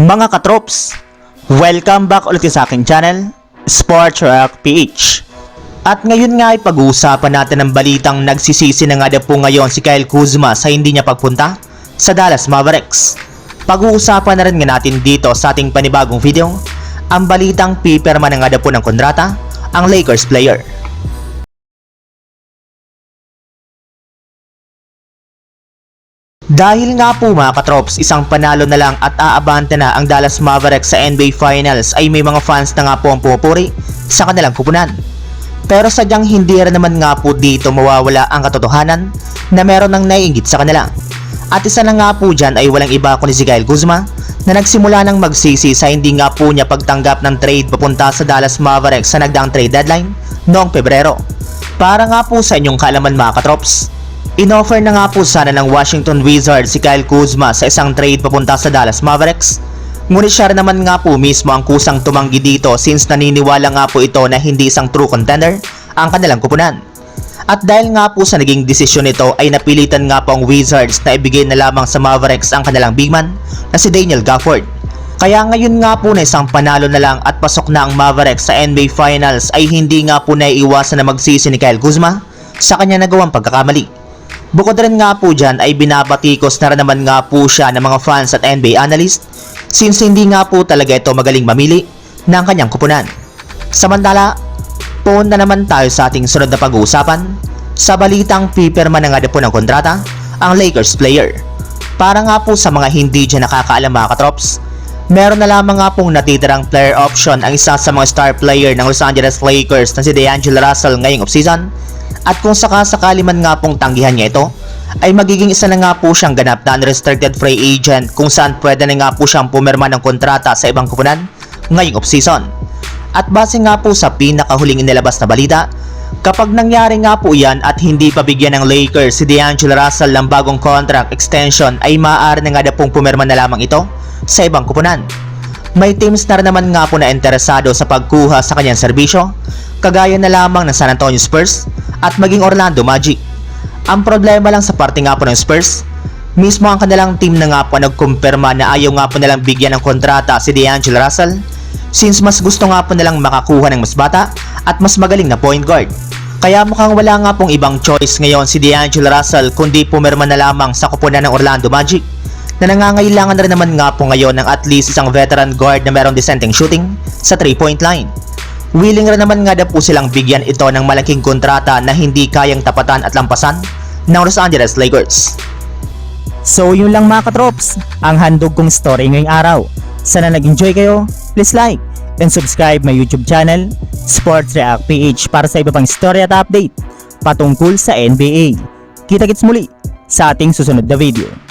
Mga katrops, welcome back ulit sa aking channel, Sports Rock PH. At ngayon nga ay pag-uusapan natin ang balitang nagsisisi na nga daw po ngayon si Kyle Kuzma sa hindi niya pagpunta sa Dallas Mavericks. Pag-uusapan na rin nga natin dito sa ating panibagong video, ang balitang pipirma na nga daw po ng kontrata ang Lakers player. Dahil nga po mga katrops, isang panalo na lang at aabante na ang Dallas Mavericks sa NBA Finals ay may mga fans na nga po ang pumupuri sa kanilang kupunan. Pero sadyang hindi rin naman nga po dito mawawala ang katotohanan na meron ng naiingit sa kanila. At isa na nga po dyan ay walang iba kundi si Kyle Kuzma na nagsimula ng magsisi sa hindi nga po niya pagtanggap ng trade papunta sa Dallas Mavericks sa nagdaang trade deadline noong Pebrero. Para nga po sa inyong kaalaman mga katrops, Inoffer na nga po sana ng Washington Wizards si Kyle Kuzma sa isang trade papunta sa Dallas Mavericks. Ngunit siya naman nga po mismo ang kusang tumanggi dito since naniniwala nga po ito na hindi isang true contender ang kanilang kupunan. At dahil nga po sa naging desisyon nito ay napilitan nga po ang Wizards na ibigay na lamang sa Mavericks ang kanilang big man na si Daniel Gafford. Kaya ngayon nga po na isang panalo na lang at pasok na ang Mavericks sa NBA Finals ay hindi nga po naiiwasan na magsisi ni Kyle Kuzma sa kanya nagawang pagkakamali. Bukod rin nga po dyan ay binabatikos na rin naman nga po siya ng mga fans at NBA analyst since hindi nga po talaga ito magaling mamili ng kanyang kupunan. Samantala, punta naman tayo sa ating sunod na pag-uusapan sa balitang pipirma na nga na po ng kontrata ang Lakers player. Para nga po sa mga hindi dyan nakakaalam mga katrops, meron na lamang nga pong natitirang player option ang isa sa mga star player ng Los Angeles Lakers na si DeAngelo Russell ngayong offseason at kung sakasakali man nga pong tanggihan niya ito, ay magiging isa na nga po siyang ganap na unrestricted free agent kung saan pwede na nga po siyang pumirma ng kontrata sa ibang kupunan ngayong offseason. At base nga po sa pinakahuling inilabas na balita, kapag nangyari nga po yan at hindi pa bigyan ng Lakers si DeAngelo Russell ng bagong contract extension ay maaari na nga na pong pumirma na lamang ito sa ibang kupunan. May teams na naman nga po na interesado sa pagkuha sa kanyang serbisyo, kagaya na lamang ng San Antonio Spurs at maging Orlando Magic. Ang problema lang sa parte nga po ng Spurs, mismo ang kanilang team na nga po nagkumpirma na ayaw nga po nilang bigyan ng kontrata si DeAngelo Russell since mas gusto nga po nilang makakuha ng mas bata at mas magaling na point guard. Kaya mukhang wala nga pong ibang choice ngayon si DeAngelo Russell kundi pumirma na lamang sa kupunan ng Orlando Magic na nangangailangan na rin naman nga po ngayon ng at least isang veteran guard na merong dissenting shooting sa 3-point line. Willing rin naman nga daw po silang bigyan ito ng malaking kontrata na hindi kayang tapatan at lampasan ng Los Angeles Lakers. So yun lang mga katrops, ang handog kong story ngayong araw. Sana nag-enjoy kayo, please like and subscribe my YouTube channel, Sports React PH para sa iba pang story at update patungkol sa NBA. Kita-kits muli sa ating susunod na video.